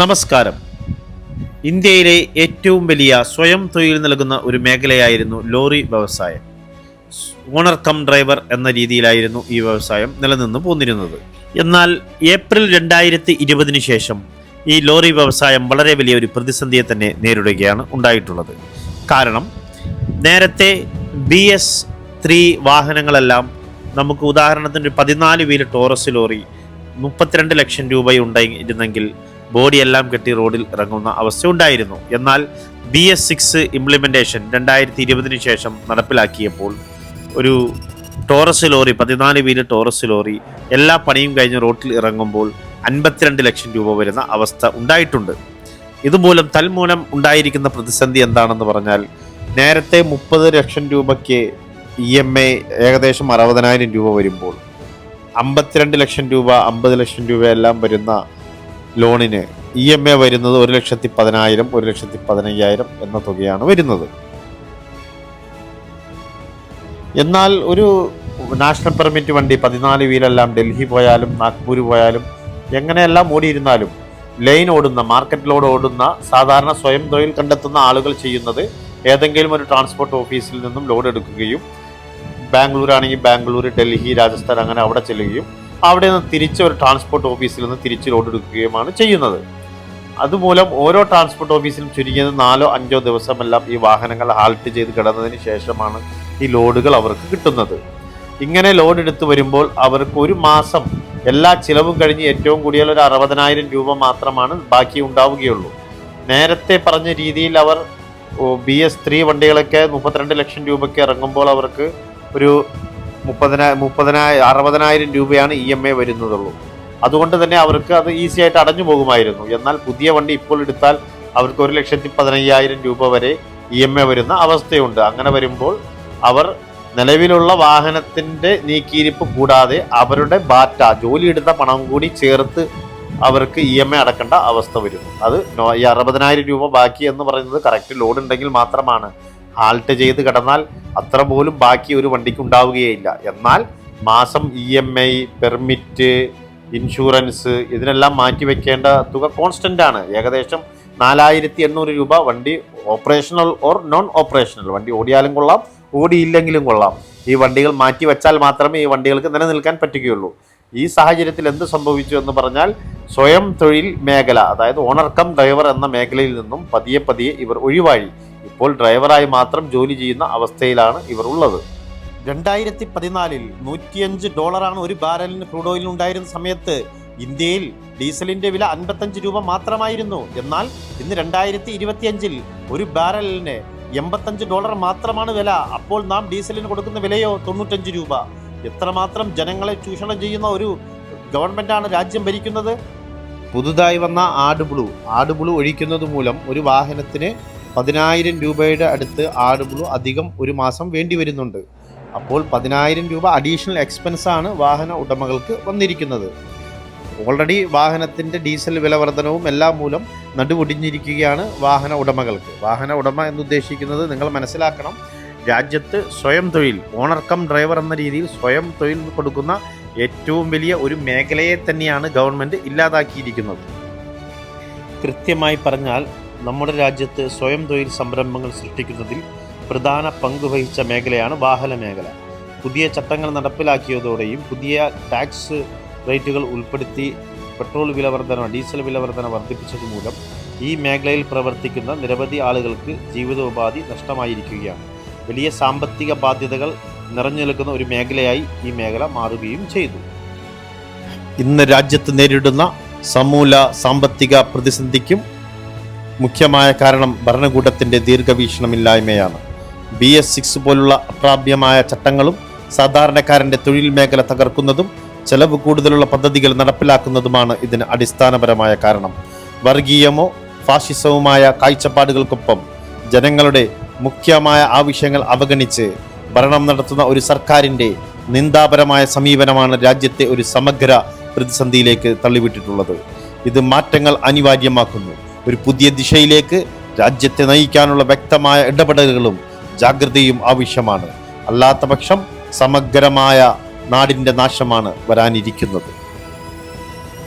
നമസ്കാരം. ഇന്ത്യയിലെ ഏറ്റവും വലിയ സ്വയം തൊഴിൽ നൽകുന്ന ഒരു മേഖലയായിരുന്നു ലോറി വ്യവസായം. ഓണർ കം ഡ്രൈവർ എന്ന രീതിയിലായിരുന്നു ഈ വ്യവസായം നിലനിന്ന് പോന്നിരുന്നത്. എന്നാൽ ഏപ്രിൽ രണ്ടായിരത്തി ഇരുപതിന് ശേഷം ഈ ലോറി വ്യവസായം വളരെ വലിയ ഒരു പ്രതിസന്ധിയെ തന്നെ നേരിടുകയാണ് ഉണ്ടായിട്ടുള്ളത്. കാരണം നേരത്തെ ബി എസ് ത്രീ വാഹനങ്ങളെല്ലാം നമുക്ക് ഉദാഹരണത്തിന് പതിനാല് വീൽ ടോറസ് ലോറി മുപ്പത്തിരണ്ട് ലക്ഷം രൂപയുണ്ടായിരുന്നെങ്കിൽ ബോഡിയെല്ലാം കെട്ടി റോഡിൽ ഇറങ്ങുന്ന അവസ്ഥ ഉണ്ടായിരുന്നു എന്നാൽ ബി എസ് സിക്സ് ഇംപ്ലിമെന്റേഷൻ രണ്ടായിരത്തി ഇരുപതിന് ശേഷം നടപ്പിലാക്കിയപ്പോൾ ഒരു ടോറസ് ലോറി പതിനാല് വീൽ ടോറസ് ലോറി എല്ലാ പണിയും കഴിഞ്ഞ് റോട്ടിൽ ഇറങ്ങുമ്പോൾ അൻപത്തിരണ്ട് ലക്ഷം രൂപ വരുന്ന അവസ്ഥ ഉണ്ടായിട്ടുണ്ട്. ഇതുമൂലം തൽമൂലം ഉണ്ടായിരിക്കുന്ന പ്രതിസന്ധി എന്താണെന്ന് പറഞ്ഞാൽ നേരത്തെ മുപ്പത് ലക്ഷം രൂപയ്ക്ക് ഇ എം ഐ ഏകദേശം അറുപതിനായിരം രൂപ വരുമ്പോൾ അമ്പത്തിരണ്ട് ലക്ഷം രൂപ അമ്പത് ലക്ഷം രൂപയെല്ലാം വരുന്ന ലോണിന് ഇ എം എ വരുന്നത് ഒരു ലക്ഷത്തി പതിനായിരം ഒരു ലക്ഷത്തി പതിനയ്യായിരം എന്ന തുകയാണ് വരുന്നത്. എന്നാൽ ഒരു നാഷണൽ പെർമിറ്റ് വണ്ടി പതിനാല് വീലെല്ലാം ഡൽഹി പോയാലും നാഗ്പൂർ പോയാലും എങ്ങനെയെല്ലാം ഓടിയിരുന്നാലും ലൈൻ ഓടുന്ന മാർക്കറ്റ് ലോഡ് ഓടുന്ന സാധാരണ സ്വയം തൊഴിൽ കണ്ടെത്തുന്ന ആളുകൾ ചെയ്യുന്നത് ഏതെങ്കിലും ഒരു ട്രാൻസ്പോർട്ട് ഓഫീസിൽ നിന്നും ലോഡ് എടുക്കുകയും ബാംഗ്ലൂർ ആണെങ്കിൽ ബാംഗ്ലൂർ ഡൽഹി രാജസ്ഥാൻ അങ്ങനെ അവിടെ ചെല്ലുകയും അവിടെ നിന്ന് തിരിച്ച് ഒരു ട്രാൻസ്പോർട്ട് ഓഫീസിൽ നിന്ന് തിരിച്ച് ലോഡ് എടുക്കുകയുമാണ് ചെയ്യുന്നത്. അതുമൂലം ഓരോ ട്രാൻസ്പോർട്ട് ഓഫീസിലും ചുരുങ്ങിയത് നാലോ അഞ്ചോ ദിവസമെല്ലാം ഈ വാഹനങ്ങൾ ഹാൾട്ട് ചെയ്ത് കിടന്നതിന് ശേഷമാണ് ഈ ലോഡുകൾ അവർക്ക് കിട്ടുന്നത്. ഇങ്ങനെ ലോഡ് എടുത്തു വരുമ്പോൾ അവർക്ക് ഒരു മാസം എല്ലാ ചിലവും കഴിഞ്ഞ് ഏറ്റവും കൂടിയാൽ ഒരു അറുപതിനായിരം രൂപ മാത്രമാണ് ബാക്കി ഉണ്ടാവുകയുള്ളൂ. നേരത്തെ പറഞ്ഞ രീതിയിൽ അവർ ബി എസ് ത്രീ വണ്ടികളൊക്കെ മുപ്പത്തിരണ്ട് ലക്ഷം രൂപയ്ക്ക് ഇറങ്ങുമ്പോൾ അവർക്ക് ഒരു മുപ്പതിനായി മുപ്പതിനായി അറുപതിനായിരം രൂപയാണ് ഇ എം ഐ വരുന്നതുള്ളൂ. അതുകൊണ്ട് തന്നെ അവർക്ക് അത് ഈസി ആയിട്ട് അടഞ്ഞു പോകുമായിരുന്നു. എന്നാൽ പുതിയ വണ്ടി ഇപ്പോൾ എടുത്താൽ അവർക്ക് ഒരു ലക്ഷത്തി പതിനയ്യായിരം രൂപ വരെ ഇ എം ഐ വരുന്ന അവസ്ഥയുണ്ട്. അങ്ങനെ വരുമ്പോൾ അവർ നിലവിലുള്ള വാഹനത്തിന്റെ നീക്കിയിരിപ്പ് കൂടാതെ അവരുടെ ബാറ്റ ജോലി എടുത്ത പണം കൂടി ചേർത്ത് അവർക്ക് ഇ എം ഐ അടക്കേണ്ട അവസ്ഥ വരുന്നു. അത് ഈ അറുപതിനായിരം രൂപ ബാക്കി എന്ന് പറയുന്നത് കറക്റ്റ് ലോഡ് ഉണ്ടെങ്കിൽ മാത്രമാണ്. ഹാൾട്ട് ചെയ്ത് കിടന്നാൽ അത്ര പോലും ബാക്കി ഒരു വണ്ടിക്ക് ഉണ്ടാവുകയില്ല എന്നാൽ മാസം E M I permit insurance ഇതിനെല്ലാം മാറ്റിവെക്കേണ്ട തുക കോൺസ്റ്റന്റ് ആണ്. ഏകദേശം നാലായിരത്തി എണ്ണൂറ് രൂപ വണ്ടി ഓപ്പറേഷണൽ ഓർ നോൺ ഓപ്പറേഷണൽ വണ്ടി ഓടിയാലും കൊള്ളാം ഓടിയില്ലെങ്കിലും കൊള്ളാം. ഈ വണ്ടികൾ മാറ്റി വെച്ചാൽ മാത്രമേ ഈ വണ്ടികൾക്ക് നിലനിൽക്കാൻ പറ്റുകയുള്ളൂ. ഈ സാഹചര്യത്തിൽ എന്ത് സംഭവിച്ചു എന്ന് പറഞ്ഞാൽ സ്വയം തൊഴിൽ മേഖല അതായത് ഓണർക്കം ഡ്രൈവർ എന്ന മേഖലയിൽ നിന്നും പതിയെ പതിയെ ഇവർ ഒഴിവായി. ഇപ്പോൾ ഡ്രൈവറായി മാത്രം ജോലി ചെയ്യുന്ന അവസ്ഥയിലാണ് ഇവർ ഉള്ളത്. രണ്ടായിരത്തി പതിനാലിൽ നൂറ്റിയഞ്ച് ഡോളറാണ് ഒരു ബാരലിന് ക്രൂഡ് ഓയിലിന് ഉണ്ടായിരുന്ന സമയത്ത് ഇന്ത്യയിൽ ഡീസലിന്റെ വില അൻപത്തഞ്ച് രൂപ മാത്രമായിരുന്നു. എന്നാൽ ഇന്ന് രണ്ടായിരത്തി ഇരുപത്തിയഞ്ചിൽ ഒരു ബാരലിന് എൺപത്തഞ്ച് ഡോളർ മാത്രമാണ് വില. അപ്പോൾ നാം ഡീസലിന് കൊടുക്കുന്ന വിലയോ തൊണ്ണൂറ്റഞ്ച് രൂപ. എത്രമാത്രം ജനങ്ങളെ ചൂഷണം ചെയ്യുന്ന ഒരു ഗവൺമെന്റാണ് രാജ്യം ഭരിക്കുന്നത്? പുതുതായി വന്ന ആട് ബ്ലൂ. ആട് ബ്ലൂ ഒഴിക്കുന്നത് മൂലം ഒരു വാഹനത്തിന് പതിനായിരം രൂപയുടെ അടുത്ത് ബ്ലൂ അധികം ഒരു മാസം വേണ്ടി വരുന്നുണ്ട്. അപ്പോൾ പതിനായിരം രൂപ അഡീഷണൽ എക്സ്പെൻസ് ആണ് വാഹന ഉടമകൾക്ക് വന്നിരിക്കുന്നത്. ഓൾറെഡി വാഹനത്തിന്റെ ഡീസൽ വില വർധനവും എല്ലാം മൂലം നടുവൊടിഞ്ഞിരിക്കുകയാണ് വാഹന ഉടമകൾക്ക്. വാഹന ഉടമ എന്നുദ്ദേശിക്കുന്നത് നിങ്ങൾ മനസ്സിലാക്കണം രാജ്യത്ത് സ്വയം തൊഴിൽ കം ഡ്രൈവർ എന്ന രീതിയിൽ സ്വയം തൊഴിൽ കൊടുക്കുന്ന ഏറ്റവും വലിയ ഒരു മേഖലയെ തന്നെയാണ് ഗവൺമെന്റ് ഇല്ലാതാക്കിയിരിക്കുന്നത്. കൃത്യമായി പറഞ്ഞാൽ നമ്മുടെ രാജ്യത്ത് സ്വയം തൊഴിൽ സംരംഭങ്ങൾ സൃഷ്ടിക്കുന്നതിൽ പ്രധാന പങ്ക് വഹിച്ച മേഖലയാണ് വാഹന മേഖല. പുതിയ ചട്ടങ്ങൾ നടപ്പിലാക്കിയതോടെയും പുതിയ ടാക്സ് റേറ്റുകൾ ഉൾപ്പെടുത്തി പെട്രോൾ വിലവർധന ഡീസൽ വിലവർധന വർദ്ധിപ്പിച്ചത് മൂലം ഈ മേഖലയിൽ പ്രവർത്തിക്കുന്ന നിരവധി ആളുകൾക്ക് ജീവിതോപാധി നഷ്ടമായിരിക്കുകയാണ്. വലിയ സാമ്പത്തിക ബാധ്യതകൾ നിറഞ്ഞു നിൽക്കുന്ന ഒരു മേഖലയായി ഈ മേഖല മാറുകയും ചെയ്തു. ഇന്ന് രാജ്യത്ത് നേരിടുന്ന സമൂല സാമ്പത്തിക പ്രതിസന്ധിക്കും മുഖ്യമായ കാരണം ഭരണകൂടത്തിന്റെ ദീർഘവീക്ഷണമില്ലായ്മയാണ്. ബി എസ് സിക്സ് പോലുള്ള അപ്രാപ്യമായ ചട്ടങ്ങളും സാധാരണക്കാരന്റെ തൊഴിൽ മേഖല തകർക്കുന്നതും ചെലവ് കൂടുതലുള്ള പദ്ധതികൾ നടപ്പിലാക്കുന്നതുമാണ് ഇതിന് അടിസ്ഥാനപരമായ കാരണം. വർഗീയമോ ഫാഷിസവുമായ കാഴ്ചപ്പാടുകൾക്കൊപ്പം ജനങ്ങളുടെ മുഖ്യമായ ആവശ്യങ്ങൾ അവഗണിച്ച് ഭരണം നടത്തുന്ന ഒരു സർക്കാരിന്റെ നിന്ദാപരമായ സമീപനമാണ് രാജ്യത്തെ ഒരു സമഗ്ര പ്രതിസന്ധിയിലേക്ക് തള്ളിവിട്ടിട്ടുള്ളത്. ഇത് മാറ്റങ്ങൾ അനിവാര്യമാക്കുന്നു. ഒരു പുതിയ ദിശയിലേക്ക് രാജ്യത്തെ നയിക്കാനുള്ള വ്യക്തമായ ഇടപെടലുകളും ജാഗ്രതയും ആവശ്യമാണ്. അല്ലാത്ത സമഗ്രമായ നാടിന്റെ നാശമാണ് വരാനിരിക്കുന്നത്.